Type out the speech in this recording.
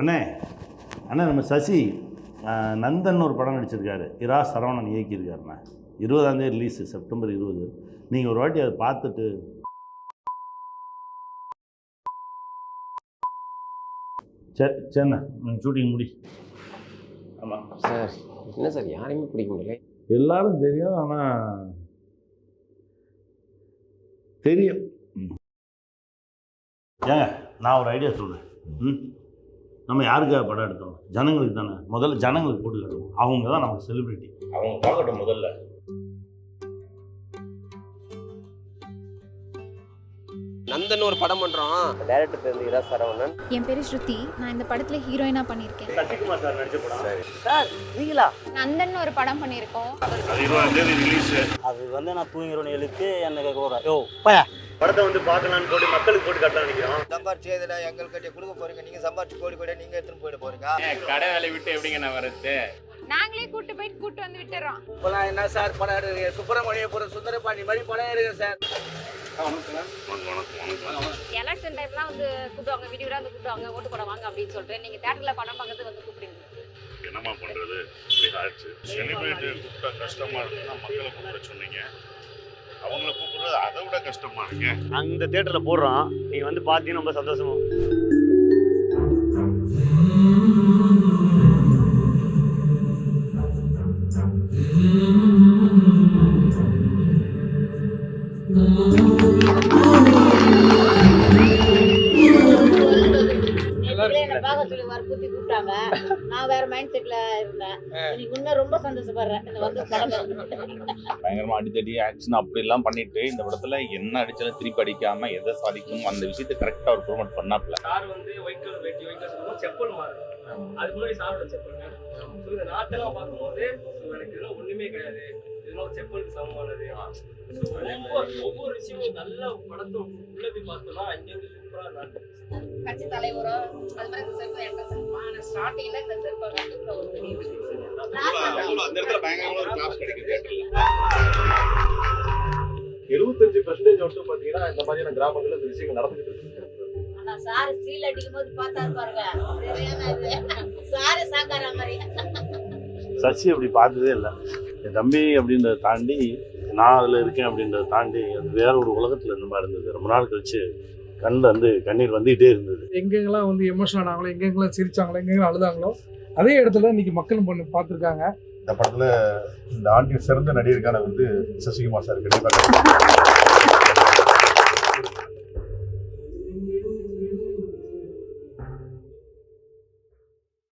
அண்ணே அண்ணே நம்ம சசி நந்தன் ஒரு படம் நடிச்சிருக்காரு. இரா சரவணன் இயக்கியிருக்காருண்ணே. இருபதாந்தேதி ரிலீஸு செப்டம்பர் இருபது. நீங்கள் ஒரு வாட்டி அதை பார்த்துட்டு சரி சரிண்ணே ஷூட்டிங் முடி. ஆமாம் சார் என்ன சார் யாரையுமே பிடிக்க முடியல? எல்லாரும் தெரியும் ஆனால் தெரியும். ஏங்க நான் ஒரு ஐடியா சொல்கிறேன் ம்? நம்ம யாருக்காக படம் எடுத்தோம்? ஜனங்களுக்கு தானே. முதல்ல ஜனங்களுக்கு போட்டு அவங்க தான் நமக்கு செலிபிரிட்டி அவங்க பார்க்கட்டும் முதல்ல. நந்தன் ஒரு படம் பண்றோம் டேரக்டர் பேர் இதா சரவணன். என் பேரு ஸ்ருதி. நான் இந்த படத்துல ஹீரோயினா பண்ணியிருக்கேன். சசிகுமார் சார் நடிச்ச படம். சார். நீங்களா? நந்தன் ஒரு படம் பண்ணியிருக்கோம். அது வந்து நான் தூங்கிறோன்னு எழுப்பி எனக்கு யோ பயா. படத்தை வந்து பார்க்கலான்னு போட்டு மக்களுக்கு போட்டு காட்டலாம் நினைக்கிறோம். சம்பாரிச்சு இதில் எங்களுக்கு கொடுக்க போறீங்க? நீங்க சம்பாரிச்சு கோடி கோடி நீங்க எடுத்துட்டு போயிட போறீங்க. கடை வேலை விட்டு எப்படிங்க நான் வரது? நாங்களே கூட்டு போயிட்டு கூட்டு வந்து விட்டுறோம். இப்பெல்லாம் என்ன சார் படம் எடுக்கிறீங்க? சுப்பிரமணியபுரம் சுந்தரபாண்டி மாதிரி படம் எடுக்கிறேன் சார். எலெக்ஷன் டைம்லாம் வந்து கூப்பிடுவாங்க வீடியோ வந்து கூப்பிடுவாங்க ஓட்டு போட வாங்க அப்படின்னு சொல்லிட்டு. நீங்க தேட்டர்ல படம் பார்க்கறதுக்கு வந்து கூப்பிடுங்க. என்னம்மா பண்றது? இப்படி ஆயிடுச்சு. செலிபிரிட்டி கூப்பிட்டா கஷ்டமா இருக்குன்னா மக்களை கூப்பிட சொன்னீங்க விட கஷ்டமா இருக்கு? அந்த தேட்டரில் போடுறோம் நீ வந்து பார்த்தீங்கன்னா ரொம்ப சந்தோஷமா என்ன பார்க்க சொல்லி வற்புறுத்தி கூப்பிட்டாங்க. நான் வேற மைண்ட் செட்ல இருந்தேன். இன்னைக்கு இன்னும் ரொம்ப சந்தோஷப்படுறேன். இந்த வந்து படம். பயங்கரமா அடித்தடி ஆக்ஷன் அப்படி எல்லாம் பண்ணிட்டு இந்த படத்துல என்ன அடிச்சாலும் திருப்பி அடிக்காம எதை சாதிக்கணும் அந்த விஷயத்தை கரெக்டா ஒரு ப்ரோமோட் பண்ணாப்ல கார் வந்து ஒயிட் கலர் வெட்டி ஒயிட் கலர் செப்பல் மாறுது. அதுக்கு முன்னாடி சாப்பிட செப்பல் இந்த நாட்டெல்லாம் பார்க்கும்போது இதெல்லாம் ஒண்ணுமே கிடையாது. இதெல்லாம் செப்பலுக்கு சமமானது. ஒவ்வொரு ஒவ்வொரு விஷயமும் நல்ல படத்தை உள்ளது பார்த்தோம்னா அங்கேருந்து சூப்பரா இருந்தாங்க கட்சி தலைவரோ அது மாதிரி இந்த செருப்பு எனக்கு செருப்பா ஆனா ஸ்டார்டிங்ல இந்த செருப்பை கண்டிப்பா ஒரு விஷயம். அந்த இடத்துல பயங்கரமா ஒரு கிளாஸ் கிடைக்குது எழுபத்தஞ்சு பெர்சன்டேஜ் வந்து பாத்தீங்கன்னா இந்த மாதிரியான கிராமங்கள்ல இந்த விஷயங்கள் நடந்துகிட்டு இருக்கு. ஆனா சாரு ஸ்டீல் அடிக்கும் போது பார்த்தாரு பாருங்க. சாரு சாக்கார மாதிரி. சசி அப்படி பார்த்ததே இல்லை. என் தம்பி அப்படின்றத தாண்டி நான் அதில் இருக்கேன் அப்படின்றத தாண்டி அது வேற ஒரு உலகத்தில் இந்த மாதிரி இருந்தது. ரொம்ப நாள் கழிச்சு கண்ணில் வந்து கண்ணீர் வந்துகிட்டே இருந்தது. எங்கெங்கெல்லாம் வந்து எமோஷனல் ஆனாங்களோ எங்கெங்கெல்லாம் சிரிச்சாங்களோ எங்கெங்கெல்லாம் அழுதாங்களோ அதே இடத்துல இன்னைக்கு மக்கள் பண்ணி பார்த்துருக்காங்க. இந்த படத்துல இந்த ஆண்டின் சிறந்த நடிகருக்கான வந்து சசிகுமார் சார் கண்டிப்பா கிடைக்கும்.